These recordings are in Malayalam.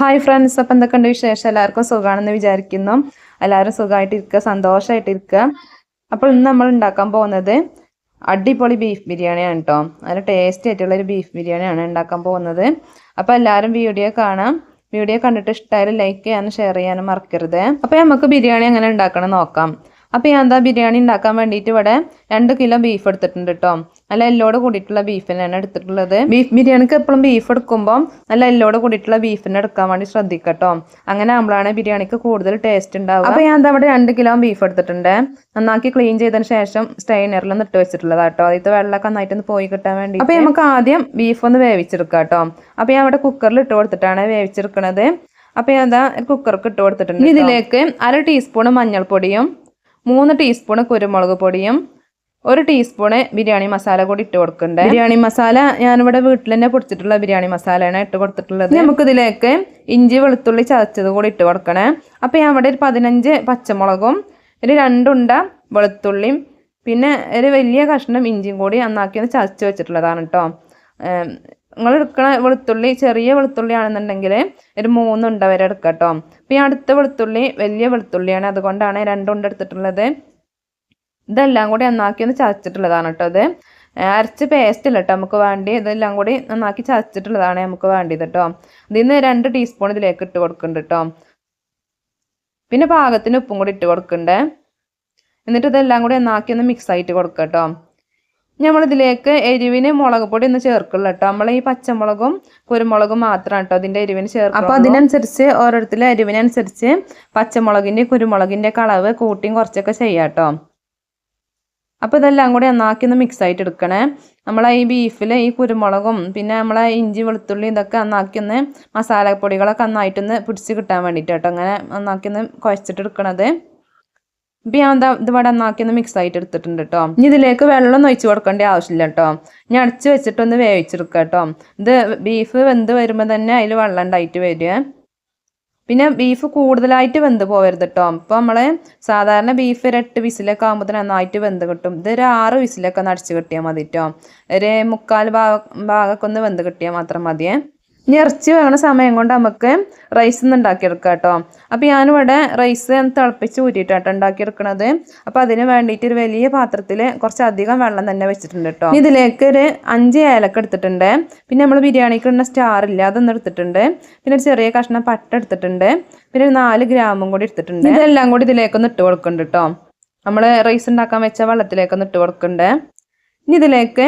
ഹായ് ഫ്രണ്ട്സ് അപ്പം എന്തൊക്കെയുണ്ട് വിശേഷം? എല്ലാവർക്കും സുഖമാണെന്ന് വിചാരിക്കുന്നു. എല്ലാവരും സുഖമായിട്ടിരിക്കുക സന്തോഷമായിട്ടിരിക്കുക അപ്പോൾ ഇന്ന് നമ്മൾ ഉണ്ടാക്കാൻ പോകുന്നത് അടിപൊളി ബീഫ് ബിരിയാണിയാണ് കേട്ടോ നല്ല ടേസ്റ്റി ആയിട്ടുള്ള ഒരു ബീഫ് ബിരിയാണിയാണ് ഉണ്ടാക്കാൻ പോകുന്നത്. അപ്പോൾ എല്ലാവരും വീഡിയോ കാണാം. വീഡിയോ കണ്ടിട്ട് ഇഷ്ടമായാലും ലൈക്ക് ചെയ്യാനും ഷെയർ ചെയ്യാനും മറക്കരുത്. അപ്പോൾ നമുക്ക് ബിരിയാണി എങ്ങനെ ഉണ്ടാക്കണം നോക്കാം. അപ്പോൾ ഞാൻ എന്താ ബിരിയാണി ഉണ്ടാക്കാൻ വേണ്ടിയിട്ട് ഇവിടെ രണ്ട് കിലോ ബീഫ് എടുത്തിട്ടുണ്ട് കേട്ടോ നല്ല എല്ലോട് കൂടിയിട്ടുള്ള ബീഫിനാണ് എടുത്തിട്ടുള്ളത്. ബീഫ് ബിരിയാണിക്ക് എപ്പോഴും ബീഫ് എടുക്കുമ്പോൾ നല്ല എല്ലോട് കൂടിയിട്ടുള്ള ബീഫിനെ എടുക്കാൻ വേണ്ടി ശ്രദ്ധിക്കട്ടോ അങ്ങനെ ആകുമ്പോഴാണ് ബിരിയാണിക്ക് കൂടുതൽ ടേസ്റ്റ് ഉണ്ടാവുക. അപ്പോൾ ഞാൻ അവിടെ രണ്ട് കിലോ ബീഫ് എടുത്തിട്ടുണ്ട്. നന്നാക്കി ക്ലീൻ ചെയ്തതിന് ശേഷം സ്റ്റൈനറിൽ ഒന്ന് ഇട്ട് വെച്ചിട്ടുള്ളത് കേട്ടോ അതായത് വെള്ളമൊക്കെ നന്നായിട്ട് ഒന്ന് പോയി കിട്ടാൻ വേണ്ടി അപ്പോൾ നമുക്ക് ആദ്യം ബീഫ് ഒന്ന് വേവിച്ചെടുക്കാം കേട്ടോ അപ്പോൾ ഞാൻ അവിടെ കുക്കറിൽ ഇട്ട് കൊടുത്തിട്ടാണ് വേവിച്ചെടുക്കുന്നത് അപ്പോൾ ഞാൻ എന്താ കുക്കർക്ക് ഇട്ട് കൊടുത്തിട്ടുണ്ട് ഇതിലേക്ക് അര ടീസ്പൂൺ മഞ്ഞൾപ്പൊടിയും മൂന്ന് ടീസ്പൂൺ കുരുമുളക് പൊടിയും ഒരു ടീസ്പൂണ് ബിരിയാണി മസാല കൂടി ഇട്ട് കൊടുക്കണ്ടേ? ബിരിയാണി മസാല ഞാനിവിടെ വീട്ടിൽ തന്നെ പൊടിച്ചിട്ടുള്ള ബിരിയാണി മസാലയാണ് ഇട്ട് കൊടുത്തിട്ടുള്ളത്. നമുക്കിതിലേക്ക് ഇഞ്ചി വെളുത്തുള്ളി ചതച്ചത് കൂടി ഇട്ട് കൊടുക്കണേ. അപ്പോൾ ഞാൻ ഇവിടെ ഒരു പതിനഞ്ച് പച്ചമുളകും ഒരു രണ്ടുണ്ട വെളുത്തുള്ളിയും പിന്നെ ഒരു വലിയ കഷ്ണം ഇഞ്ചിയും കൂടി നന്നാക്കി ഒന്ന് ചതച്ച് വെച്ചിട്ടുള്ളതാണ് കേട്ടോ നിങ്ങൾ എടുക്കണ വെളുത്തുള്ളി ചെറിയ വെളുത്തുള്ളി ആണെന്നുണ്ടെങ്കിൽ ഒരു മൂന്നുണ്ട വരെ എടുക്കാം കേട്ടോ അപ്പോൾ ഈ അടുത്ത വെളുത്തുള്ളി വലിയ വെളുത്തുള്ളിയാണ്. അതുകൊണ്ടാണ് രണ്ടുണ്ട എടുത്തിട്ടുള്ളത്. ഇതെല്ലാം കൂടി നന്നാക്കി ഒന്ന് ചതച്ചിട്ടുള്ളതാണ് കേട്ടോ ഇത്. അരച്ച് പേസ്റ്റ് ഇല്ല കേട്ടോ നമുക്ക് വേണ്ടി. ഇതെല്ലാം കൂടി നന്നാക്കി ചതച്ചിട്ടുള്ളതാണ് നമുക്ക് വേണ്ടിയത് കേട്ടോ ഇതിൽ നിന്ന് രണ്ട് ടീസ്പൂൺ ഇതിലേക്ക് ഇട്ട് കൊടുക്കുന്നുണ്ട് കേട്ടോ പിന്നെ പാകത്തിന് ഉപ്പും കൂടി ഇട്ട് കൊടുക്കണ്ടേ. എന്നിട്ട് ഇതെല്ലാം കൂടി നന്നാക്കി ഒന്ന് മിക്സ് ആയിട്ട് കൊടുക്കുക കേട്ടോ നമ്മളിതിലേക്ക് എരിവിന് മുളക് പൊടി ഒന്ന് ചേർക്കുള്ളൂ കേട്ടോ നമ്മൾ ഈ പച്ചമുളകും കുരുമുളകും മാത്രമാണ് കേട്ടോ അതിന്റെ എരിവിന് ചേർക്കുക അപ്പോൾ അതിനനുസരിച്ച് ഓരോരുത്തരും എരിവിനനുസരിച്ച് പച്ചമുളകിന്റെ കുരുമുളകിന്റെ കളവ് കൂട്ടിയും കുറച്ചൊക്കെ ചെയ്യാം കേട്ടോ അപ്പോൾ ഇതെല്ലാം കൂടി നന്നാക്കി ഒന്ന് മിക്സ് ആയിട്ട് എടുക്കണേ. നമ്മളെ ഈ ബീഫിൽ ഈ കുരുമുളകും പിന്നെ നമ്മളെ ഇഞ്ചി വെളുത്തുള്ളി ഇതൊക്കെ നന്നാക്കി ഒന്ന് മസാലപ്പൊടികളൊക്കെ നന്നായിട്ടൊന്ന് പിടിച്ച് കിട്ടാൻ വേണ്ടിയിട്ട് കേട്ടോ അങ്ങനെ നന്നാക്കി ഒന്ന് കുഴച്ചിട്ട് എടുക്കണത് ഇപ്പം ഞാൻ എന്താ ഇതിവിടെ നന്നാക്കി ഒന്ന് മിക്സ് ആയിട്ട് എടുത്തിട്ടുണ്ട് കേട്ടോ ഇനി ഇതിലേക്ക് വെള്ളം ഒഴിച്ച് കൊടുക്കേണ്ട ആവശ്യമില്ല കേട്ടോ ഞാൻ അടച്ച് വെച്ചിട്ടൊന്ന് വേവിച്ചെടുക്കുക കേട്ടോ ഇത് ബീഫ് വെന്ത് വരുമ്പോൾ തന്നെ അതിൽ വെള്ളം ഉണ്ടായിട്ട് വരിക. പിന്നെ ബീഫ് കൂടുതലായിട്ട് വെന്ത് പോകരുത് കേട്ടോ അപ്പോൾ നമ്മൾ സാധാരണ ബീഫ് ഒരു എട്ട് വിസിലൊക്കെ ആകുമ്പോൾ നന്നായിട്ട് വെന്ത് കിട്ടും. ഇത് ഒരു ആറ് വിസിലൊക്കെ ഒന്ന് അടിച്ച് കിട്ടിയാൽ മതി കേട്ടോ ഒരു മുക്കാൽ ഭാഗം ഭാഗമൊക്കെ ഒന്ന് വെന്ത് കിട്ടിയാൽ മാത്രം മതിയേ. ഇനി ഇറച്ചി വേണ സമയം കൊണ്ട് നമുക്ക് റൈസ് ഒന്ന് ഉണ്ടാക്കിയെടുക്കാം കേട്ടോ. അപ്പോൾ ഞാനിവിടെ റൈസ് തിളപ്പിച്ച് ഊറ്റിയിട്ടാട്ടോ ഉണ്ടാക്കിയെടുക്കണത്. അപ്പോൾ അതിന് വേണ്ടിയിട്ട് ഒരു വലിയ പാത്രത്തിൽ കുറച്ചധികം വെള്ളം തന്നെ വെച്ചിട്ടുണ്ട് കേട്ടോ ഇതിലേക്ക് ഒരു അഞ്ച് ഏലക്ക എടുത്തിട്ടുണ്ട്. പിന്നെ നമ്മൾ ബിരിയാണിക്ക് ഇടുന്ന സ്റ്റാർ ഇല്ല അതൊന്നും എടുത്തിട്ടുണ്ട്. പിന്നെ ഒരു ചെറിയ കഷ്ണം പട്ട എടുത്തിട്ടുണ്ട്. പിന്നെ ഒരു നാല് ഗ്രാമും കൂടി എടുത്തിട്ടുണ്ട്. ഇതെല്ലാം കൂടി ഇതിലേക്കൊന്ന് ഇട്ട് കൊടുക്കുന്നുണ്ട് കേട്ടോ നമ്മൾ റൈസ് ഉണ്ടാക്കാൻ വെച്ച വെള്ളത്തിലേക്കൊന്ന് ഇട്ട് കൊടുക്കുന്നുണ്ട് ഇനി ഇതിലേക്ക്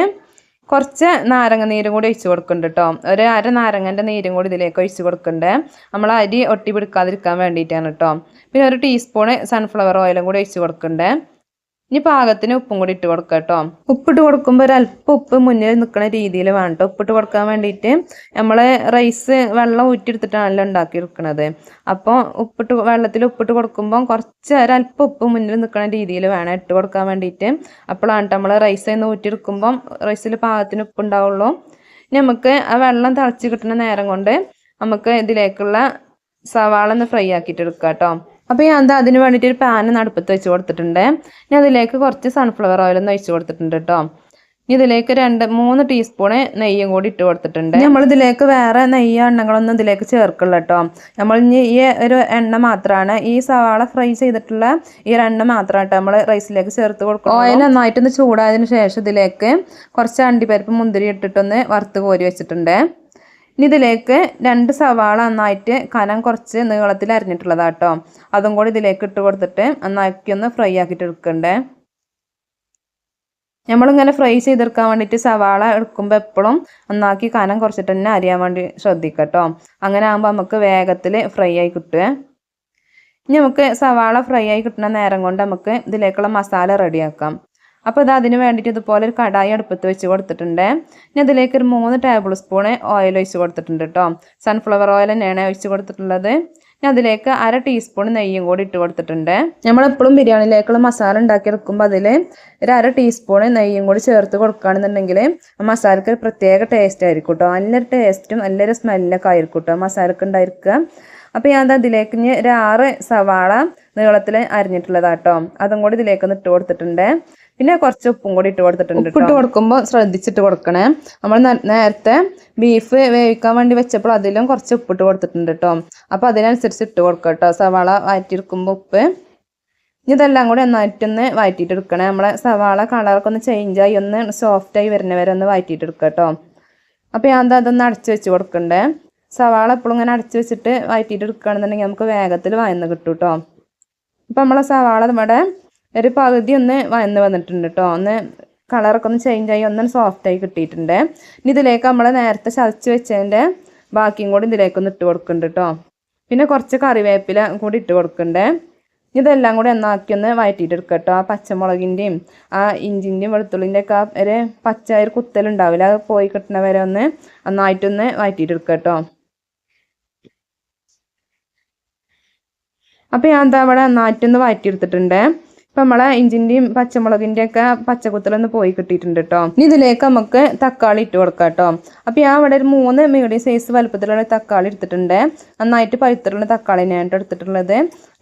കുറച്ച് നാരങ്ങ നീരും കൂടി ഒഴിച്ച് കൊടുക്കുന്നുണ്ട് കേട്ടോ ഒരു അര നാരങ്ങന്റെ നീരും കൂടി ഇതിലേക്ക് ഒഴിച്ച് കൊടുക്കുന്നുണ്ട്. നമ്മൾ അരി ഒട്ടി പിടിക്കാതിരിക്കാൻ വേണ്ടിയിട്ടാണ് കേട്ടോ പിന്നെ ഒരു ടീസ്പൂണ് സൺഫ്ലവർ ഓയിലും കൂടി ഒഴിച്ച് കൊടുക്കുന്നുണ്ട്. ഇനി പാകത്തിന് ഉപ്പും കൂടി ഇട്ട് കൊടുക്കുക കേട്ടോ ഉപ്പിട്ട് കൊടുക്കുമ്പോൾ അല്പം ഉപ്പ് മുന്നിൽ നിൽക്കുന്ന രീതിയിൽ വേണം കേട്ടോ ഉപ്പിട്ട് കൊടുക്കാൻ വേണ്ടിയിട്ട് നമ്മൾ റൈസ് വെള്ളം ഊറ്റിയെടുത്തിട്ടാണല്ലോ ഉണ്ടാക്കിയെടുക്കുന്നത് അപ്പോൾ ഉപ്പിട്ട് വെള്ളത്തിൽ ഉപ്പിട്ട് കൊടുക്കുമ്പോൾ കുറച്ച് ഒരല്പം ഉപ്പ് മുന്നിൽ നിൽക്കുന്ന രീതിയിൽ വേണം ഇട്ട് കൊടുക്കാൻ വേണ്ടിയിട്ട്. അപ്പോഴാണ് നമ്മൾ റൈസ് ഒന്ന് ഊറ്റിയെടുക്കുമ്പം റൈസിൽ പാകത്തിന് ഉപ്പ് ഉണ്ടാവുള്ളൂ. നമുക്ക് ആ വെള്ളം തിളച്ച് കിട്ടുന്ന നേരം കൊണ്ട് നമുക്ക് ഇതിലേക്കുള്ള സവാള ഒന്ന് ഫ്രൈ ആക്കിയിട്ട് എടുക്കാം കേട്ടോ അപ്പോൾ ഞാൻ എന്താ അതിന് വേണ്ടിയിട്ട് ഒരു പാൻ നടുപ്പത്ത് വെച്ച് കൊടുത്തിട്ടുണ്ട്. ഇനി അതിലേക്ക് കുറച്ച് സൺഫ്ലവർ ഓയിൽ ഒന്ന് ഒഴിച്ച് കൊടുത്തിട്ടുണ്ട് കേട്ടോ ഇനി ഇതിലേക്ക് രണ്ട് മൂന്ന് ടീസ്പൂണ് നെയ്യും കൂടി ഇട്ട് കൊടുത്തിട്ടുണ്ട്. നമ്മൾ ഇതിലേക്ക് വേറെ നെയ്യ് എണ്ണകളൊന്നും ഇതിലേക്ക് ചേർക്കില്ല കേട്ടോ നമ്മൾ ഇനി ഈ ഒരു എണ്ണ മാത്രമാണ് ഈ സവാള ഫ്രൈ ചെയ്തിട്ടുള്ള ഈ ഒരു എണ്ണ മാത്രമാണ് കേട്ടോ നമ്മൾ റൈസിലേക്ക് ചേർത്ത് കൊടുക്കും ഓയിൽ നന്നായിട്ടൊന്ന് ചൂടായതിനു ശേഷം ഇതിലേക്ക് കുറച്ച് അണ്ടിപ്പരിപ്പ് മുന്തിരി ഇട്ടിട്ടൊന്ന് വറുത്ത് കോരി വെച്ചിട്ടുണ്ട്. ഇനി ഇതിലേക്ക് രണ്ട് സവാള നന്നായിട്ട് കനം കുറച്ച് നീളത്തിൽ അരിഞ്ഞിട്ടുള്ളതാട്ടോ. അതും കൂടി ഇതിലേക്ക് ഇട്ട് കൊടുത്തിട്ട് നന്നാക്കി ഒന്ന് ഫ്രൈ ആക്കിയിട്ട് എടുക്കണ്ടേ. നമ്മളിങ്ങനെ ഫ്രൈ ചെയ്തെടുക്കാൻ വേണ്ടിയിട്ട് സവാള എടുക്കുമ്പോൾ എപ്പോഴും നന്നാക്കി കനം കുറച്ചിട്ട് തന്നെ അരിയാൻ വേണ്ടി ശ്രദ്ധിക്കട്ടോ. അങ്ങനെ ആകുമ്പോൾ നമുക്ക് വേഗത്തിൽ ഫ്രൈ ആയി കിട്ടുക ഇനി നമുക്ക് സവാള ഫ്രൈ ആയി കിട്ടുന്ന നേരം കൊണ്ട് നമുക്ക് ഇതിലേക്കുള്ള മസാല റെഡിയാക്കാം അപ്പോൾ ഇത് അതിന് വേണ്ടിയിട്ട് ഇതുപോലെ ഒരു കടായി അടുപ്പത്ത് വെച്ച് കൊടുത്തിട്ടുണ്ട്. ഇനി അതിലേക്ക് ഒരു മൂന്ന് ടേബിൾ സ്പൂണ് ഓയിൽ ഒഴിച്ച് കൊടുത്തിട്ടുണ്ട് കേട്ടോ സൺഫ്ലവർ ഓയിൽ തന്നെയാണ് ഒഴിച്ച് കൊടുത്തിട്ടുള്ളത്. ഇനി അതിലേക്ക് അര ടീസ്പൂൺ നെയ്യും കൂടി ഇട്ട് കൊടുത്തിട്ടുണ്ട്. നമ്മളെപ്പോഴും ബിരിയാണിയിലേക്കുള്ള മസാല ഉണ്ടാക്കിയെടുക്കുമ്പോൾ അതിൽ ഒരു അര ടീസ്പൂൺ നെയ്യും കൂടി ചേർത്ത് കൊടുക്കുകയാണെന്നുണ്ടെങ്കിൽ മസാലക്ക് ഒരു പ്രത്യേക ടേസ്റ്റ് ആയിരിക്കും കേട്ടോ നല്ലൊരു ടേസ്റ്റും നല്ലൊരു സ്മെല്ലൊക്കെ ആയിരിക്കും കേട്ടോ മസാലക്ക് ഉണ്ടായിരിക്കുക. അപ്പോൾ ഞാൻ അതിലേക്ക് ഇനി ഒരു ആറ് സവാള നീളത്തിൽ അരിഞ്ഞിട്ടുള്ളതാട്ടോ അതും കൂടി ഇതിലേക്ക് ഒന്ന് ഇട്ട് കൊടുത്തിട്ടുണ്ട്. പിന്നെ കുറച്ച് ഉപ്പും കൂടി ഇട്ട് കൊടുത്തിട്ടുണ്ട് ഇട്ട് കൊടുക്കുമ്പോൾ ശ്രദ്ധിച്ചിട്ട് കൊടുക്കണേ. നമ്മൾ നേരത്തെ ബീഫ് വേവിക്കാൻ വേണ്ടി വെച്ചപ്പോൾ അതിലും കുറച്ച് ഉപ്പിട്ട് കൊടുത്തിട്ടുണ്ട് കേട്ടോ അപ്പോൾ അതിനനുസരിച്ച് ഇട്ട് കൊടുക്കുക കേട്ടോ സവാള വഴറ്റിയെടുക്കുമ്പോൾ ഉപ്പ്. ഇനി ഇതെല്ലാം കൂടി നന്നായിട്ടൊന്ന് വഴറ്റിയിട്ട് എടുക്കണേ നമ്മളെ സവാള കളറൊക്കെ ഒന്ന് ചേഞ്ചായി ഒന്ന് സോഫ്റ്റായി വരുന്ന വരെ ഒന്ന് വഴറ്റിയിട്ട് എടുക്കുക കേട്ടോ അപ്പോൾ ഞാൻ എന്താ അതൊന്ന് അടച്ച് വെച്ച് കൊടുക്കണ്ടേ. സവാള എപ്പോഴും ഇങ്ങനെ അടച്ച് വെച്ചിട്ട് വഴറ്റിയിട്ട് എടുക്കുകയാണെന്നുണ്ടെങ്കിൽ നമുക്ക് വേഗത്തിൽ വായന്ന് കിട്ടും കേട്ടോ അപ്പോൾ നമ്മളെ സവാള ഇവിടെ ഒരു പകുതി ഒന്ന് വന്ന് വന്നിട്ടുണ്ട് കേട്ടോ ഒന്ന് കളറൊക്കെ ഒന്ന് ചേഞ്ചായി ഒന്ന് സോഫ്റ്റായി കിട്ടിയിട്ടുണ്ട്. ഇനി ഇതിലേക്ക് നമ്മൾ നേരത്തെ ചതച്ച് വെച്ചതിന്റെ ബാക്കിയും കൂടി ഇതിലേക്കൊന്ന് ഇട്ട് കൊടുക്കുന്നുണ്ട് കേട്ടോ പിന്നെ കുറച്ച് കറിവേപ്പില കൂടി ഇട്ട് കൊടുക്കണ്ടേ ഇതെല്ലാം കൂടി ഒന്നാക്കി ഒന്ന് വയറ്റിയിട്ട് എടുക്കുക കേട്ടോ ആ പച്ചമുളകിന്റെയും ആ ഇഞ്ചിന്റെയും വെളുത്തുള്ളിന്റെ ഒക്കെ ഒരു പച്ച ഒരു കുത്തലുണ്ടാവില്ല അത് പോയി കിട്ടണവരെ വരെ ഒന്ന് നന്നായിട്ടൊന്ന് വയറ്റിയിട്ട് എടുക്കുക കേട്ടോ അപ്പോൾ ഞാൻ എന്താ ഇവിടെ നന്നായിട്ടൊന്ന് വഴറ്റിയെടുത്തിട്ടുണ്ട് ഇപ്പം നമ്മളെ ഇഞ്ചിന്റെയും പച്ചമുളകിന്റെ ഒക്കെ പച്ചക്കുത്തലൊന്ന് പോയി കിട്ടിയിട്ടുണ്ട് കേട്ടോ ഇനി ഇതിലേക്ക് നമുക്ക് തക്കാളി ഇട്ട് കൊടുക്കാം കേട്ടോ അപ്പോൾ ഞാൻ അവിടെ ഒരു മൂന്ന് മീഡിയം സൈസ് വലുപ്പത്തിലുള്ള തക്കാളി എടുത്തിട്ടുണ്ട്. നന്നായിട്ട് പഴുത്തിട്ടുള്ള തക്കാളി ഞാൻ എടുത്തിട്ടുള്ളത്.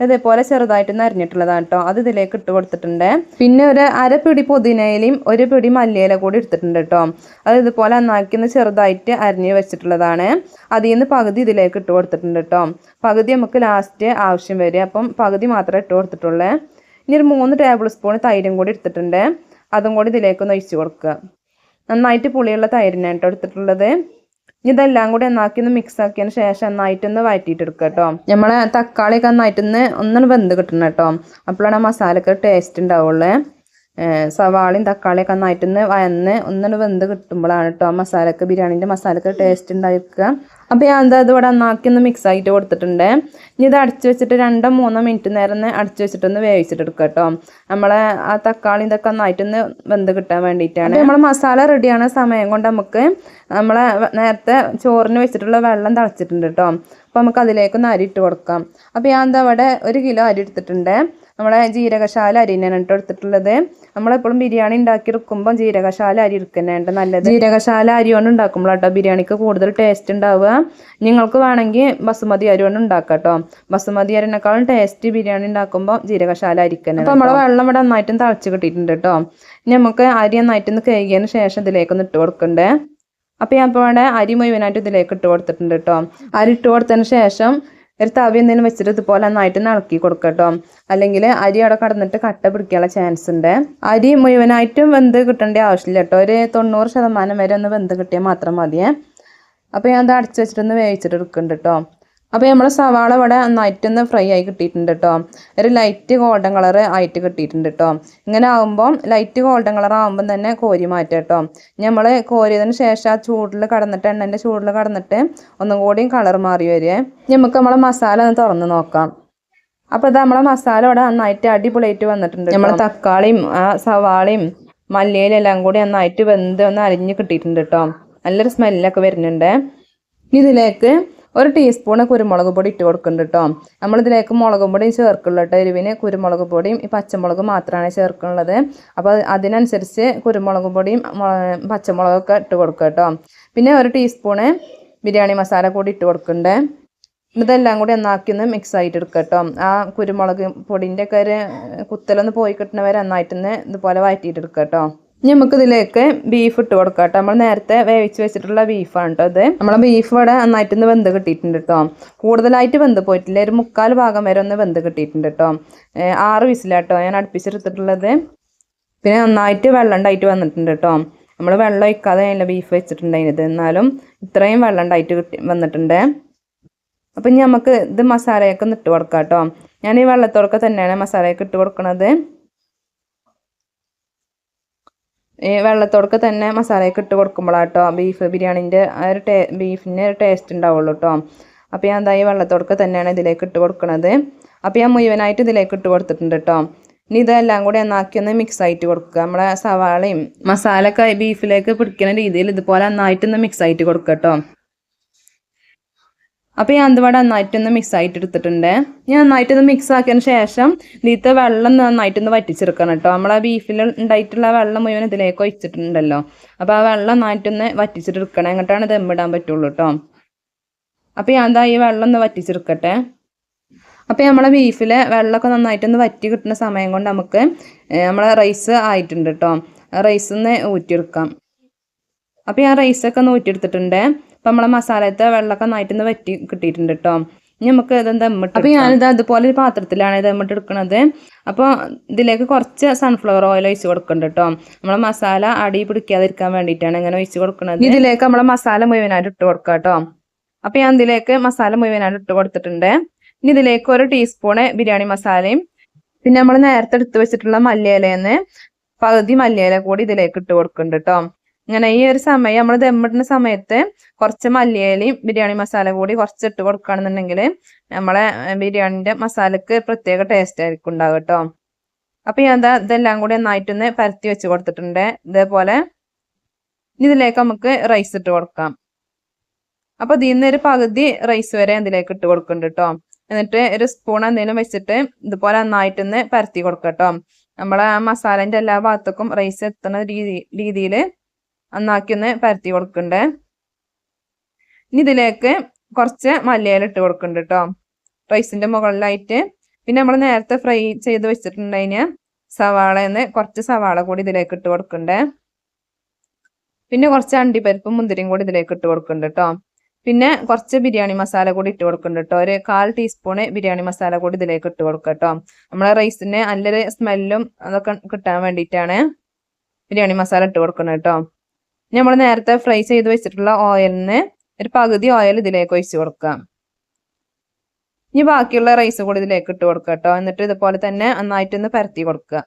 ഇതേപോലെ ചെറുതായിട്ട് നരഞ്ഞിട്ടുള്ളതാണ് കേട്ടോ അത് ഇതിലേക്ക് ഇട്ട് കൊടുത്തിട്ടുണ്ട്. പിന്നെ ഒരു അര പിടി പുതിനയിലയും ഒരു പിടി മല്ലിയില കൂടി എടുത്തിട്ടുണ്ട് കേട്ടോ അത് ഇതുപോലെ നന്നാക്കി ചെറുതായിട്ട് അരിഞ്ഞ് വെച്ചിട്ടുള്ളതാണ്. അതിൽ നിന്ന് പകുതി ഇതിലേക്ക് ഇട്ട് കൊടുത്തിട്ടുണ്ട് കേട്ടോ പകുതി നമുക്ക് ലാസ്റ്റ് ആവശ്യം വരും അപ്പം പകുതി മാത്രമേ ഇട്ട് കൊടുത്തിട്ടുള്ളൂ. ഇനി ഒരു മൂന്ന് ടേബിൾ സ്പൂൺ തൈരും കൂടി എടുത്തിട്ടുണ്ട്. അതും കൂടി ഇതിലേക്കൊന്ന് ഒഴിച്ചു കൊടുക്കുക. നന്നായിട്ട് പുളിയുള്ള തൈരിനാണ് കേട്ടോ എടുത്തിട്ടുള്ളത്. ഇനി ഇതെല്ലാം കൂടി നന്നാക്കി ഒന്ന് മിക്സ് ആക്കിയതിന് ശേഷം നന്നായിട്ടൊന്ന് വഴറ്റിയിട്ട് എടുക്കുക കേട്ടോ. നമ്മളെ തക്കാളിയൊക്കെ നന്നായിട്ടൊന്ന് ഒന്നും വെന്ത് കിട്ടണം കേട്ടോ. അപ്പോഴാണ് മസാലക്ക് ടേസ്റ്റ് ഉണ്ടാവുള്ളൂ. സവാളയും തക്കാളിയൊക്കെ നന്നായിട്ടൊന്ന് വയന്ന് ഒന്നിന് വെന്ത് കിട്ടുമ്പോഴാണ് കേട്ടോ ആ മസാലക്ക് ബിരിയാണീന്റെ മസാലക്ക് ടേസ്റ്റ് ഉണ്ടായിരിക്കുക. അപ്പോൾ ഞാൻ എന്താ ഇത് ഇവിടെ നന്നാക്കി ഒന്ന് മിക്സ് ആയിട്ട് കൊടുത്തിട്ടുണ്ട്. ഇനി ഇത് അടച്ചു വെച്ചിട്ട് രണ്ടോ മൂന്നോ മിനിറ്റ് നേരം അടച്ചു വെച്ചിട്ടൊന്ന് വേവിച്ചിട്ടെടുക്കുക കേട്ടോ നമ്മളെ ആ തക്കാളി ഇതൊക്കെ നന്നായിട്ടൊന്ന് വെന്ത് കിട്ടാൻ വേണ്ടിയിട്ടാണ്. നമ്മൾ മസാല റെഡിയാണ് സമയം കൊണ്ട് നമുക്ക് നമ്മളെ നേരത്തെ ചോറിന് വെച്ചിട്ടുള്ള വെള്ളം തിളച്ചിട്ടുണ്ട് കേട്ടോ അപ്പോൾ നമുക്ക് അതിലേക്കൊന്ന് അരി ഇട്ട് കൊടുക്കാം. അപ്പോൾ ഞാൻ എന്താ ഇവിടെ ഒരു കിലോ അരി എടുത്തിട്ടുണ്ട്. നമ്മളെ ജീരകശാല അരി തന്നെയാണ് കേട്ടോ എടുത്തിട്ടുള്ളത്. നമ്മളെപ്പോഴും ബിരിയാണി ഉണ്ടാക്കി എടുക്കുമ്പോൾ ജീരകശാല അരി എടുക്കുന്നതാണ് നല്ലത്. ജീരകശാല അരി കൊണ്ട് ഉണ്ടാക്കുമ്പോൾ കേട്ടോ ബിരിയാണിക്ക് കൂടുതൽ ടേസ്റ്റ് ഉണ്ടാവുക. നിങ്ങൾക്ക് വേണമെങ്കിൽ ബസുമതി അരി കൊണ്ട് ഉണ്ടാക്കാം കേട്ടോ ബസുമതി അരിനേക്കാളും ടേസ്റ്റ് ബിരിയാണി ഉണ്ടാക്കുമ്പോൾ ജീരകശാല അരിക്കുന്നത് അപ്പോൾ നമ്മൾ വെള്ളം ഇവിടെ നന്നായിട്ടും തളച്ച് കിട്ടിയിട്ടുണ്ട് കേട്ടോ ഇനി നമുക്ക് അരി നന്നായിട്ടൊന്ന് കഴുകിയതിന് ശേഷം ഇതിലേക്കൊന്ന് ഇട്ട് കൊടുക്കണ്ടേ. അപ്പോൾ ഞാൻ ഇപ്പോൾ വേണ്ട അരി മുഴുവനായിട്ട് ഇതിലേക്ക് ഇട്ട് കൊടുത്തിട്ടുണ്ട് കേട്ടോ അരി ഇട്ട് കൊടുത്തതിന് ശേഷം ഒരു തവി എന്തെങ്കിലും വെച്ചിട്ട് ഇതുപോലെ നന്നായിട്ട് ഇളക്കി കൊടുക്കട്ടോ കേട്ടോ. അല്ലെങ്കിൽ അരി അവിടെ കടന്നിട്ട് കട്ട പിടിക്കാനുള്ള ചാൻസ് ഉണ്ട്. അരി മുഴുവനായിട്ടും വെന്ത് കിട്ടേണ്ട ആവശ്യമില്ല കേട്ടോ. ഒരു തൊണ്ണൂറ് ശതമാനം വരെ ഒന്ന് വെന്ത് കിട്ടിയാൽ മാത്രം മതിയേ. അപ്പോൾ ഞാൻ അത് അടച്ചു വെച്ചിട്ടൊന്ന് വേവിച്ചിട്ട് എടുക്കുന്നുണ്ട് കേട്ടോ. അപ്പോൾ നമ്മൾ സവാള ഇവിടെ നന്നായിട്ടൊന്ന് ഫ്രൈ ആയി കിട്ടിയിട്ടുണ്ട് കേട്ടോ ഒരു ലൈറ്റ് ഗോൾഡൻ കളർ ആയിട്ട് കിട്ടിയിട്ടുണ്ട് കേട്ടോ ഇങ്ങനെ ആകുമ്പോൾ ലൈറ്റ് ഗോൾഡൻ കളർ ആകുമ്പം തന്നെ കോരി മാറ്റുക കേട്ടോ നമ്മൾ കോരിയതിന് ശേഷം ആ ചൂടിൽ കടന്നിട്ട് എണ്ണന്റെ ചൂടിൽ കടന്നിട്ട് ഒന്നും കൂടി കളർ മാറി വരിക നമുക്ക് നമ്മളെ മസാല ഒന്ന് തുറന്ന് നോക്കാം. അപ്പോൾ ഇത് നമ്മളെ മസാല ഇവിടെ നന്നായിട്ട് അടിപൊളിയായിട്ട് വന്നിട്ടുണ്ട് നമ്മളെ തക്കാളിയും ആ സവാളയും മല്ലിയിലും എല്ലാം കൂടി നന്നായിട്ട് വെന്ത് ഒന്ന് അരിഞ്ഞ് കിട്ടിയിട്ടുണ്ട് കേട്ടോ നല്ലൊരു സ്മെല്ലൊക്കെ വരുന്നുണ്ട്. ഇതിലേക്ക് ഒരു ടീസ്പൂണ് കുരുമുളക് പൊടി ഇട്ട് കൊടുക്കുന്നുണ്ട് കേട്ടോ നമ്മളിതിലേക്ക് മുളക് പൊടിയും ചേർക്കുള്ളൂ കേട്ടോ എരിവിന് കുരുമുളക് പൊടിയും ഈ പച്ചമുളക് മാത്രമാണ് ചേർക്കുന്നത് അപ്പോൾ അതിനനുസരിച്ച് കുരുമുളക് പൊടിയും പച്ചമുളകൊക്കെ ഇട്ട് കൊടുക്കുക കേട്ടോ പിന്നെ ഒരു ടീസ്പൂണ് ബിരിയാണി മസാല കൂടി ഇട്ട് കൊടുക്കുന്നുണ്ട്. ഇതെല്ലാം കൂടി ഒന്നാക്കി ഒന്ന് മിക്സ് ആയിട്ട് എടുക്കുക കേട്ടോ ആ കുരുമുളക് പൊടിന്റെ ഒക്കെ ഒരു കുത്തലൊന്ന് പോയി കിട്ടുന്നവരെ നന്നായിട്ടൊന്ന് ഇതുപോലെ വഴറ്റിയിട്ട് എടുക്കുക കേട്ടോ ഇനി നമുക്കിതിലേക്ക് ബീഫ് ഇട്ട് കൊടുക്കാം കേട്ടോ നമ്മൾ നേരത്തെ വേവിച്ച് വെച്ചിട്ടുള്ള ബീഫാണ് കേട്ടോ ഇത്. നമ്മളെ ബീഫ് ഇവിടെ നന്നായിട്ടൊന്ന് വെന്ത് കിട്ടിയിട്ടുണ്ട് കേട്ടോ കൂടുതലായിട്ട് വെന്ത് പോയിട്ടില്ല. ഒരു മുക്കാൽ ഭാഗം വരെ ഒന്ന് വെന്ത് കിട്ടിയിട്ടുണ്ട് കേട്ടോ ആറ് വിസിലാട്ടോ ഞാൻ അടുപ്പിച്ചെടുത്തിട്ടുള്ളത്. പിന്നെ നന്നായിട്ട് വെള്ളം ഉണ്ടായിട്ട് വന്നിട്ടുണ്ട് കേട്ടോ നമ്മൾ വെള്ളം ഒഴിക്കാതെ അതിന്റെ ബീഫ് വെച്ചിട്ടുണ്ട് വെച്ചിട്ടുണ്ടായിരുന്നത് എന്നാലും ഇത്രയും വെള്ളം ഉണ്ടായിട്ട് കിട്ടി വന്നിട്ടുണ്ട്. അപ്പം ഇനി നമുക്ക് ഇത് മസാലയൊക്കെ ഒന്ന് ഇട്ട് കൊടുക്കാം കേട്ടോ ഞാൻ ഈ വെള്ളത്തോടൊക്കെ തന്നെയാണ് മസാലയൊക്കെ ഇട്ട് കൊടുക്കുന്നത് ഈ വെള്ളത്തോടൊക്കെ തന്നെ മസാലയൊക്കെ ഇട്ട് കൊടുക്കുമ്പോഴാട്ടോ ബീഫ് ബിരിയാണീന്റെ ആ ഒരു ടേ ബീഫിന് ഒരു ടേസ്റ്റ് ഉണ്ടാവുള്ളൂ കേട്ടോ അപ്പോൾ ഞാൻ എന്താ വെള്ളത്തോടൊക്കെ തന്നെയാണ് ഇതിലേക്ക് ഇട്ട് കൊടുക്കുന്നത് അപ്പോൾ ഞാൻ മുഴുവനായിട്ട് ഇതിലേക്ക് ഇട്ട് കൊടുത്തിട്ടുണ്ട് കേട്ടോ ഇനി ഇതെല്ലാം കൂടി നന്നാക്കി ഒന്ന് മിക്സ് ആയിട്ട് കൊടുക്കുക. നമ്മളെ സവാളയും മസാലയൊക്കെ ബീഫിലേക്ക് പിടിക്കുന്ന രീതിയിൽ ഇതുപോലെ നന്നായിട്ടൊന്ന് മിക്സ് ആയിട്ട് കൊടുക്കുക കേട്ടോ അപ്പോൾ ഈ അതുപാടെ നന്നായിട്ടൊന്ന് മിക്സ് ആയിട്ട് എടുത്തിട്ടുണ്ട് ഞാൻ നന്നായിട്ടൊന്ന് മിക്സ് ആക്കിയതിന് ശേഷം ഇതിലത്തെ വെള്ളം നന്നായിട്ടൊന്ന് വറ്റിച്ചെടുക്കണം കേട്ടോ. നമ്മൾ ആ ബീഫിൽ ഉണ്ടായിട്ടുള്ള വെള്ളം മുഴുവൻ ഇതിലേക്ക് ഒഴിച്ചിട്ടുണ്ടല്ലോ. അപ്പോൾ ആ വെള്ളം നന്നായിട്ടൊന്ന് വറ്റിച്ചെടുക്കണം. എങ്ങോട്ടാണ് ദമ്മിടാൻ പറ്റുള്ളൂ കേട്ടോ. അപ്പോൾ ഞാൻ എന്താ ഈ വെള്ളം ഒന്ന് വറ്റിച്ചെടുക്കട്ടെ. അപ്പോൾ നമ്മളെ ബീഫിലെ വെള്ളമൊക്കെ നന്നായിട്ടൊന്ന് വറ്റി കിട്ടുന്ന സമയം കൊണ്ട് നമുക്ക് നമ്മളെ റൈസ് ആയിട്ടുണ്ട് കേട്ടോ. റൈസ് ഒന്ന് ഊറ്റിയെടുക്കാം. അപ്പോൾ ഞാൻ റൈസൊക്കെ ഒന്ന് ഊറ്റിയെടുത്തിട്ടുണ്ട്. അപ്പോൾ നമ്മളെ മസാലത്തെ വെള്ളമൊക്കെ നന്നായിട്ടൊന്ന് വറ്റി കിട്ടിയിട്ടുണ്ട് കേട്ടോ ഇനി നമുക്ക് ഇത് എമ്മിട്ട് അപ്പോൾ ഞാനിത് അതുപോലെ ഒരു പാത്രത്തിലാണ് ഇത് എമ്മിട്ട് എടുക്കുന്നത് അപ്പോൾ ഇതിലേക്ക് കുറച്ച് സൺഫ്ലവർ ഓയിൽ ഒഴിച്ച് കൊടുക്കുന്നുണ്ട് കേട്ടോ നമ്മളെ മസാല അടി പിടിക്കാതിരിക്കാൻ വേണ്ടിയിട്ടാണ് ഇങ്ങനെ ഒഴിച്ച് കൊടുക്കുന്നത് ഇതിലേക്ക് നമ്മളെ മസാല മുഴുവനായിട്ട് ഇട്ട് കൊടുക്കുക കേട്ടോ അപ്പോൾ ഞാൻ ഇതിലേക്ക് മസാല മുഴുവനായിട്ട് ഇട്ട് കൊടുത്തിട്ടുണ്ട്. ഇനി ഇതിലേക്ക് ഒരു ടീസ്പൂണ് ബിരിയാണി മസാലയും പിന്നെ നമ്മൾ നേരത്തെ എടുത്ത് വെച്ചിട്ടുള്ള മല്ലിയിലേന്ന് പകുതി മല്ലിയില കൂടി ഇതിലേക്ക് ഇട്ട് കൊടുക്കുന്നുണ്ട് കേട്ടോ ഇങ്ങനെ ഈ ഒരു സമയം നമ്മൾ ദമ്മിടുന്ന സമയത്ത് കുറച്ച് മല്ലിയിലയും ബിരിയാണി മസാല കൂടി കുറച്ച് ഇട്ട് കൊടുക്കുകയാണെന്നുണ്ടെങ്കിൽ നമ്മളെ ബിരിയാണിന്റെ മസാലക്ക് പ്രത്യേക ടേസ്റ്റ് ആയിരിക്കും ഉണ്ടാവുക കേട്ടോ. അപ്പം ഞാൻ ഇതെല്ലാം കൂടി നന്നായിട്ടൊന്ന് പരത്തി വെച്ച് കൊടുത്തിട്ടുണ്ട്. ഇതേപോലെ ഇതിലേക്ക് നമുക്ക് റൈസ് ഇട്ട് കൊടുക്കാം. അപ്പോൾ ഇതിൽ നിന്ന് ഒരു പകുതി റൈസ് വരെ ഇതിലേക്ക് ഇട്ട് കൊടുക്കുന്നുണ്ട് കേട്ടോ. എന്നിട്ട് ഒരു സ്പൂൺ എന്തെങ്കിലും വെച്ചിട്ട് ഇതുപോലെ നന്നായിട്ടൊന്ന് പരത്തി കൊടുക്കാം കേട്ടോ. നമ്മളെ ആ മസാലന്റെ എല്ലാ ഭാഗത്തേക്കും റൈസ് എത്തുന്ന രീതി രീതിയിൽ നന്നാക്കി ഒന്ന് പരത്തി കൊടുക്കണ്ടേ. ഇനി ഇതിലേക്ക് കുറച്ച് മല്ലിയില ഇട്ട് കൊടുക്കുന്നുണ്ട് കേട്ടോ റൈസിന്റെ മുകളിലായിട്ട്. പിന്നെ നമ്മൾ നേരത്തെ ഫ്രൈ ചെയ്ത് വെച്ചിട്ടുണ്ടതിന് സവാളന്ന് കുറച്ച് സവാള കൂടി ഇതിലേക്ക് ഇട്ട് കൊടുക്കണ്ടേ. പിന്നെ കുറച്ച് അണ്ടിപ്പരിപ്പും മുന്തിരിയും കൂടി ഇതിലേക്ക് ഇട്ട് കൊടുക്കുന്നുണ്ട് കേട്ടോ പിന്നെ കുറച്ച് ബിരിയാണി മസാല കൂടി ഇട്ട് കൊടുക്കുന്നുണ്ട് കേട്ടോ ഒരു കാൽ ടീസ്പൂണ് ബിരിയാണി മസാല കൂടി ഇതിലേക്ക് ഇട്ട് കൊടുക്കുക കേട്ടോ നമ്മളെ റൈസിന് നല്ലൊരു സ്മെല്ലും അതൊക്കെ കിട്ടാൻ വേണ്ടിയിട്ടാണ് ബിരിയാണി മസാല ഇട്ട് കൊടുക്കുന്നത് കേട്ടോ നമ്മൾ നേരത്തെ ഫ്രൈ ചെയ്ത് വെച്ചിട്ടുള്ള ഓയിലിന് ഒരു പകുതി ഓയിൽ ഇതിലേക്ക് ഒഴിച്ചു കൊടുക്കാം ഇനി ബാക്കിയുള്ള റൈസ് കൂടി ഇതിലേക്ക് ഇട്ട് കൊടുക്കുക കേട്ടോ എന്നിട്ട് ഇതുപോലെ തന്നെ നന്നായിട്ടൊന്ന് പരത്തി കൊടുക്കുക.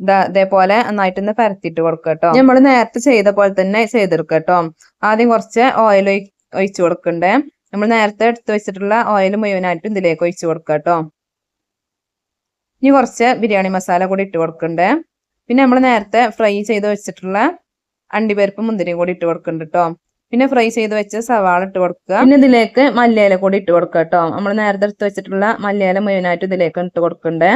ഇതേപോലെ നന്നായിട്ടൊന്ന് പരത്തിയിട്ട് കൊടുക്കുക കേട്ടോ നമ്മൾ നേരത്തെ ചെയ്ത പോലെ തന്നെ ചെയ്തെടുക്കുക കേട്ടോ ആദ്യം കുറച്ച് ഓയിൽ ഒഴിച്ചു കൊടുക്കണ്ടേ. നമ്മൾ നേരത്തെ എടുത്ത് വെച്ചിട്ടുള്ള ഓയിൽ മുഴുവനായിട്ടും ഇതിലേക്ക് ഒഴിച്ചു കൊടുക്കുക കേട്ടോ ഇനി കുറച്ച് ബിരിയാണി മസാല കൂടി ഇട്ട് കൊടുക്കണ്ടേ. പിന്നെ നമ്മൾ നേരത്തെ ഫ്രൈ ചെയ്ത് വെച്ചിട്ടുള്ള അണ്ടിപ്പരിപ്പ് മുന്തിരിയും കൂടി ഇട്ട് കൊടുക്കുന്നുണ്ട് കേട്ടോ പിന്നെ ഫ്രൈ ചെയ്ത് വെച്ച സവാള ഇട്ട് കൊടുക്കുക പിന്നെ ഇതിലേക്ക് മല്ലിയില കൂടി ഇട്ട് കൊടുക്കുക കേട്ടോ നമ്മൾ നേരത്തെ എടുത്ത് വെച്ചിട്ടുള്ള മല്ലിയില മുഴുവനായിട്ട് ഇതിലേക്ക് ഇട്ട് കൊടുക്കണ്ടേ.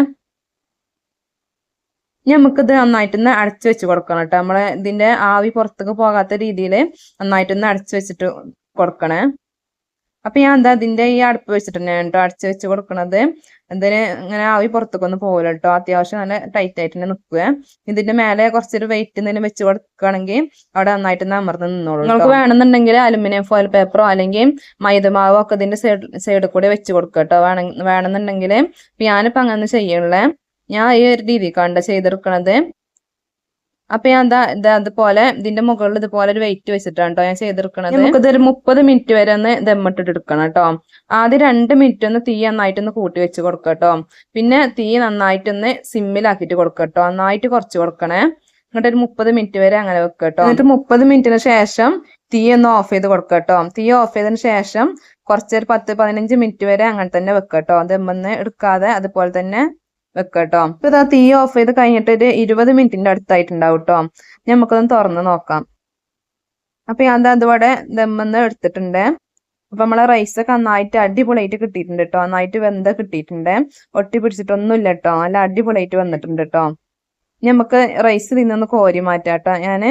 ഇനി നമുക്കിത് നന്നായിട്ടൊന്ന് അടച്ചു വെച്ച് കൊടുക്കണം കേട്ടോ നമ്മളെ ഇതിന്റെ ആവി പുറത്തേക്ക് പോകാത്ത രീതിയിൽ നന്നായിട്ടൊന്ന് അടച്ചു വെച്ചിട്ട് കൊടുക്കണേ. അപ്പൊ ഞാൻ എന്താ ഇതിന്റെ ഈ അടുപ്പ് വെച്ചിട്ട് കേട്ടോ അടച്ചു വെച്ച് കൊടുക്കണത്. ഇതിന് ഇങ്ങനെ ആവി പുറത്തേക്കൊന്നും പോകില്ല കേട്ടോ അത്യാവശ്യം നല്ല ടൈറ്റ് ആയിട്ട് തന്നെ നിൽക്കുക ഇതിന്റെ മേലെ കുറച്ചൊരു വെയിറ്റ് എന്തെങ്കിലും വെച്ച് കൊടുക്കുകയാണെങ്കിൽ അവിടെ നന്നായിട്ട് അമർന്ന് നിന്നോളൂ നിങ്ങൾക്ക് വേണമെന്നുണ്ടെങ്കിൽ അലുമിനിയം ഫോയിൽ പേപ്പറോ അല്ലെങ്കിൽ മൈദമാവോ ഒക്കെ ഇതിന്റെ സൈഡ് സൈഡിൽ കൂടെ വെച്ച് കൊടുക്കുക കേട്ടോ വേണം വേണമെന്നുണ്ടെങ്കിൽ ഞാനിപ്പോ അങ്ങനെ ചെയ്യണല്ലേ ഞാൻ ഈ ഒരു രീതിക്കാണ്ട് ചെയ്തെടുക്കണത്. അപ്പൊ ഞാൻ എന്താ എന്താ അതുപോലെ ഇതിന്റെ മുകളിൽ ഇതുപോലെ ഒരു വെയിറ്റ് വെച്ചിട്ടാണ് കേട്ടോ ഞാൻ ചെയ്തെടുക്കണത് നമുക്കിത് ഒരു മുപ്പത് മിനിറ്റ് വരെ ഒന്ന് ദമ്മിട്ടിട്ട് എടുക്കണം കേട്ടോ ആദ്യം രണ്ട് മിനിറ്റ് ഒന്ന് തീ നന്നായിട്ട് ഒന്ന് കൂട്ടി വെച്ച് കൊടുക്കുക കേട്ടോ പിന്നെ തീ നന്നായിട്ടൊന്ന് സിമ്മിലാക്കിയിട്ട് കൊടുക്കുക കേട്ടോ നന്നായിട്ട് കുറച്ച് കൊടുക്കണേ. എന്നിട്ട് ഒരു മുപ്പത് മിനിറ്റ് വരെ അങ്ങനെ വെക്കുക കേട്ടോ എന്നിട്ട് മുപ്പത് മിനിറ്റിന് ശേഷം തീ ഒന്ന് ഓഫ് ചെയ്ത് കൊടുക്കുക കേട്ടോ തീ ഓഫ് ചെയ്തതിന് ശേഷം കുറച്ചൊരു പത്ത് പതിനഞ്ച് മിനിറ്റ് വരെ അങ്ങനെ തന്നെ വെക്കുക കേട്ടോ ദമ്മന്ന് എടുക്കാതെ അതുപോലെ തന്നെ വെക്കട്ടോ. ഇപ്പൊ ഇതാ തീ ഓഫ് ചെയ്ത് കഴിഞ്ഞിട്ട് ഒരു ഇരുപത് മിനിറ്റിന്റെ അടുത്തായിട്ടുണ്ടാവും കേട്ടോ നമുക്കൊന്ന് തുറന്ന് നോക്കാം. അപ്പൊ ഞാൻ അതുപോലെ ദമ്മെന്ന് എടുത്തിട്ടുണ്ട്. അപ്പൊ നമ്മളെ റൈസ് ഒക്കെ നന്നായിട്ട് അടിപൊളിയായിട്ട് കിട്ടിയിട്ടുണ്ട് കേട്ടോ നന്നായിട്ട് വെന്ത കിട്ടിയിട്ടുണ്ട്. ഒട്ടി പിടിച്ചിട്ടൊന്നുമില്ല കേട്ടോ നല്ല അടിപൊളിയായിട്ട് വന്നിട്ടുണ്ട് കേട്ടോ നമുക്ക് റൈസ് തിന്നൊന്ന് കോരി മാറ്റാം കേട്ടോ ഞാൻ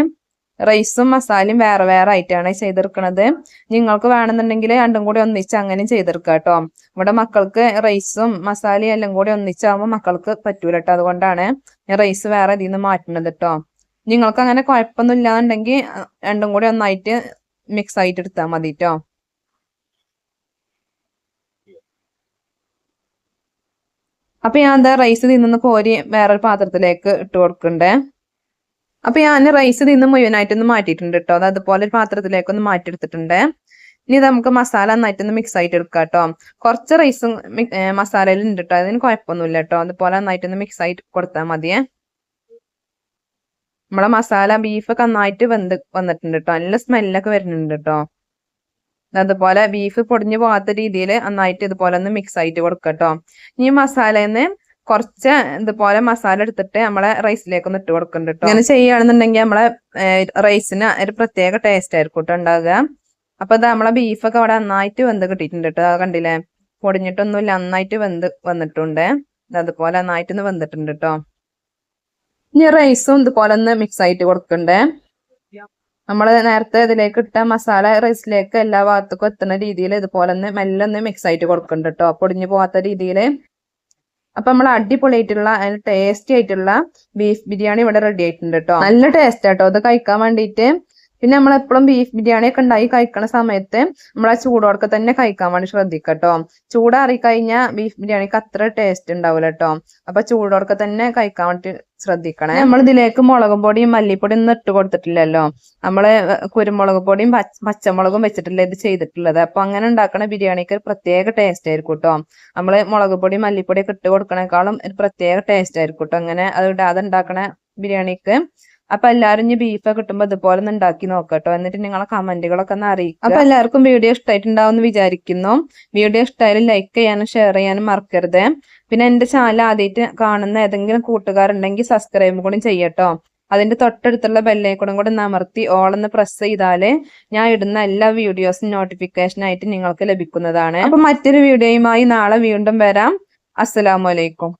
റൈസും മസാലയും വേറെ വേറെ ആയിട്ടാണ് ചെയ്തെടുക്കണത്. നിങ്ങൾക്ക് വേണമെന്നുണ്ടെങ്കിൽ രണ്ടും കൂടി ഒന്നിച്ച് അങ്ങനെ ചെയ്തെടുക്കുക കേട്ടോ. ഇവിടെ മക്കൾക്ക് റൈസും മസാലയും എല്ലാം കൂടി ഒന്നിച്ചാകുമ്പോൾ മക്കൾക്ക് പറ്റൂല കേട്ടോ. അതുകൊണ്ടാണ് റൈസ് വേറെ ഇതിൽ നിന്ന് മാറ്റുന്നത് കേട്ടോ. നിങ്ങൾക്ക് അങ്ങനെ കുഴപ്പമൊന്നും ഇല്ലാന്നുണ്ടെങ്കിൽ രണ്ടും കൂടി ഒന്നായിട്ട് മിക്സ് ആയിട്ട് എടുത്താൽ മതി കേട്ടോ. അപ്പൊ ഞാൻ എന്താ റൈസ് തിന്നുന്ന കോരി വേറൊരു പാത്രത്തിലേക്ക് ഇട്ട് കൊടുക്കണ്ടേ. അപ്പൊ ഞാൻ റൈസ് ഇന്ന് മുഴുവനായിട്ടൊന്ന് മാറ്റിയിട്ടുണ്ട് കേട്ടോ അത് അതുപോലെ ഒരു പാത്രത്തിലേക്കൊന്ന് മാറ്റിയെടുത്തിട്ടുണ്ട്. ഇനി നമുക്ക് മസാല നന്നായിട്ടൊന്ന് മിക്സ് ആയിട്ട് എടുക്കാം കേട്ടോ കുറച്ച് റൈസും മസാലയിൽ ഉണ്ട് കേട്ടോ അതിന് കുഴപ്പമൊന്നുമില്ല കേട്ടോ അതുപോലെ നന്നായിട്ടൊന്ന് മിക്സ് ആയിട്ട് കൊടുത്താൽ മതിയേ നമ്മളെ മസാല ബീഫൊക്കെ നന്നായിട്ട് വെന്ത് വന്നിട്ടുണ്ട് കേട്ടോ നല്ല സ്മെല്ലൊക്കെ വരുന്നുണ്ട് കേട്ടോ അതുപോലെ ബീഫ് പൊടിഞ്ഞു പോകാത്ത രീതിയിൽ നന്നായിട്ട് ഇതുപോലെ ഒന്ന് മിക്സ് ആയിട്ട് കൊടുക്കാം കേട്ടോ ഇനി മസാലയിൽ കുറച്ച് ഇതുപോലെ മസാല എടുത്തിട്ട് നമ്മളെ റൈസിലേക്ക് ഒന്ന് ഇട്ട് കൊടുക്കുന്നുണ്ട് കേട്ടോ അങ്ങനെ ചെയ്യുകയാണെന്നുണ്ടെങ്കിൽ നമ്മളെ റൈസിന് ഒരു പ്രത്യേക ടേസ്റ്റ് ആയിരിക്കും കേട്ടോ ഉണ്ടാകുക അപ്പൊ ഇത് നമ്മളെ ബീഫൊക്കെ അവിടെ നന്നായിട്ട് വെന്ത് കിട്ടിയിട്ടുണ്ട് കേട്ടോ കണ്ടില്ലേ? പൊടിഞ്ഞിട്ടൊന്നുമില്ല നന്നായിട്ട് വെന്ത് വന്നിട്ടുണ്ട്. അതുപോലെ നന്നായിട്ട് ഒന്ന് വെന്തിട്ടുണ്ട് കേട്ടോ ഇനി റൈസും ഇതുപോലെ ഒന്ന് മിക്സ് ആയിട്ട് കൊടുക്കണ്ടേ? നമ്മൾ നേരത്തെ ഇതിലേക്ക് ഇട്ട മസാല റൈസിലേക്ക് എല്ലാ ഭാഗത്തേക്കും എത്തുന്ന രീതിയിൽ ഇതുപോലെ ഒന്ന് മെല്ലെ ഒന്ന് മിക്സ് ആയിട്ട് കൊടുക്കുന്നുണ്ട് കേട്ടോ പൊടിഞ്ഞു പോകാത്ത രീതിയിൽ അപ്പൊ നമ്മൾ അടിപൊളിയായിട്ടുള്ള ടേസ്റ്റി ആയിട്ടുള്ള ബീഫ് ബിരിയാണി ഇവിടെ റെഡി ആയിട്ടുണ്ട് കേട്ടോ നല്ല ടേസ്റ്റ് കേട്ടോ അത് കഴിക്കാൻ വേണ്ടിയിട്ട് പിന്നെ നമ്മൾ എപ്പോഴും ബീഫ് ബിരിയാണി ഒക്കെ ഉണ്ടായി കഴിക്കണ സമയത്ത് നമ്മൾ ആ ചൂടോടൊക്കെ തന്നെ കഴിക്കാൻ വേണ്ടി ശ്രദ്ധിക്കട്ടോ. കേട്ടോ ചൂടാറി കഴിഞ്ഞാൽ ബീഫ് ബിരിയാണിക്ക് അത്ര ടേസ്റ്റ് ഉണ്ടാവില്ല കേട്ടോ അപ്പൊ ചൂടോടൊക്കെ തന്നെ കഴിക്കാൻ വേണ്ടി ശ്രദ്ധിക്കണേ. നമ്മൾ ഇതിലേക്ക് മുളകും പൊടിയും മല്ലിപ്പൊടിയും ഒന്നും ഇട്ട് കൊടുത്തിട്ടില്ലല്ലോ. നമ്മൾ കുരുമുളക് പൊടിയും പച്ചമുളകും വെച്ചിട്ടില്ല ഇത് ചെയ്തിട്ടുള്ളത്. അപ്പൊ അങ്ങനെ ഉണ്ടാക്കണ ബിരിയാണിക്ക് ഒരു പ്രത്യേക ടേസ്റ്റ് ആയിരിക്കും കേട്ടോ നമ്മൾ മുളക് പൊടി മല്ലിപ്പൊടി ഒക്കെ ഇട്ട് കൊടുക്കണേക്കാളും ഒരു പ്രത്യേക ടേസ്റ്റ് ആയിരിക്കും കേട്ടോ അങ്ങനെ അത് ഇടാതെ ഉണ്ടാക്കണ ബിരിയാണിക്ക് അപ്പൊ എല്ലാരും ഇനി ബീഫ് കിട്ടുമ്പോ ഇതുപോലെ ഒന്ന് ഉണ്ടാക്കി നോക്കട്ടോ. എന്നിട്ട് നിങ്ങളെ കമന്റുകളൊക്കെ ഒന്ന് അറിയിക്കും അപ്പൊ എല്ലാവർക്കും വീഡിയോ ഇഷ്ടമായിട്ടുണ്ടാവും എന്ന് വിചാരിക്കുന്നു. വീഡിയോ ഇഷ്ടമായാലും ലൈക്ക് ചെയ്യാനും ഷെയർ ചെയ്യാനും മറക്കരുത്. പിന്നെ എന്റെ ചാനൽ ആദ്യമായിട്ട് കാണുന്ന ഏതെങ്കിലും കൂട്ടുകാരുണ്ടെങ്കിൽ സബ്സ്ക്രൈബും കൂടി ചെയ്യട്ടോ. അതിന്റെ തൊട്ടടുത്തുള്ള ബെല്ലൈക്കണും കൂടെ നമർത്തി അമർത്തി ഓൾ എന്ന് പ്രസ് ചെയ്താൽ ഞാൻ ഇടുന്ന എല്ലാ വീഡിയോസും നോട്ടിഫിക്കേഷൻ ആയിട്ട് നിങ്ങൾക്ക് ലഭിക്കുന്നതാണ്. അപ്പൊ മറ്റൊരു വീഡിയോയുമായി നാളെ വീണ്ടും വരാം. അസ്സലാമു അലൈക്കും.